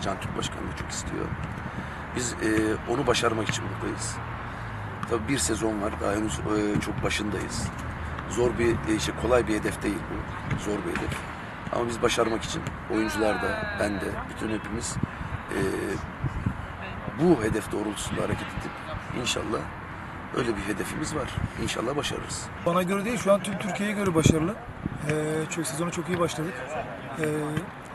Can Türk Başkanı da çok istiyor. Biz e, onu başarmak için buradayız. Tabii bir sezon var. Daha henüz e, çok başındayız. Zor bir, e, işte kolay bir hedef değil bu. Zor bir hedef. Ama biz başarmak için oyuncular da, ben de, bütün hepimiz e, bu hedef doğrultusunda hareket edip inşallah öyle bir hedefimiz var. İnşallah başarırız. Bana göre değil, şu an tüm Türkiye'ye göre başarılı. Ee, çünkü sezona çok iyi başladık. Ee,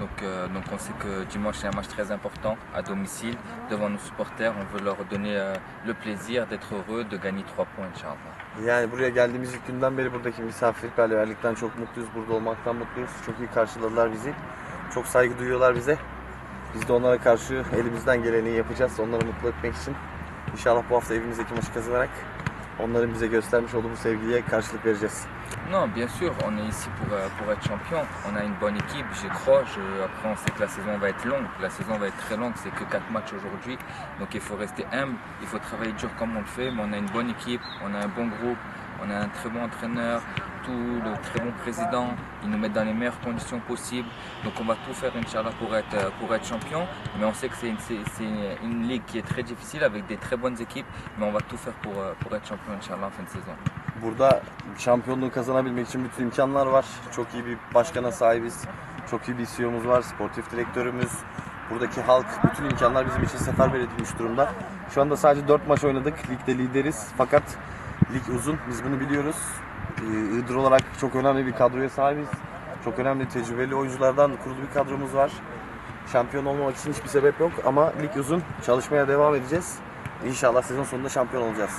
Donc, euh, donc on sait que dimanche, c'est un match très important à domicile, devant nos supporters. On veut leur donner euh, le plaisir d'être heureux, de gagner 3 points, Inch'Allah. Yani buraya geldiğimiz ilk günden beri buradaki misafirperverlikten çok mutluyuz. Burada olmaktan mutluyuz. Çok iyi karşıladılar bizi. Çok saygı duyuyorlar bize. Biz de onlara karşı elimizden geleni yapacağız. Onları mutlu etmek için. İnşallah bu hafta evimizdeki maçı kazanarak onların bize göstermiş olduğu sevgiye karşılık vereceğiz. Non, bien sûr, on est ici pour, euh, pour être champion. On a une bonne équipe, j'y crois. Je- après, on sait que la saison va être longue. La saison va être très longue, c'est que 4 matchs aujourd'hui. Donc il faut rester humble, il faut travailler dur comme on le fait. Mais on a une bonne équipe, on a un bon groupe, on a un très bon entraîneur, le très bon président. Ils nous mettent dans les meilleures conditions possibles. Donc on va tout faire, Inch'Allah, pour être, euh, pour être champion. Mais on sait que c'est une, une ligue qui est très difficile avec des très bonnes équipes. Mais on va tout faire pour, euh, pour être champion, Inch'Allah, en fin de saison. Burada şampiyonluğu kazanabilmek için bütün imkanlar var. Çok iyi bir başkana sahibiz. Çok iyi bir CEO'muz var, sportif direktörümüz. Buradaki halk, bütün imkanlar bizim için seferber edilmiş durumda. Şu anda sadece 4 maç oynadık. Ligde lideriz. Fakat lig uzun. Biz bunu biliyoruz. Ee, Iğdır olarak çok önemli bir kadroya sahibiz. Çok önemli tecrübeli oyunculardan kurulu bir kadromuz var. Şampiyon olmamak için hiçbir sebep yok ama lig uzun. Çalışmaya devam edeceğiz. İnşallah sezon sonunda şampiyon olacağız.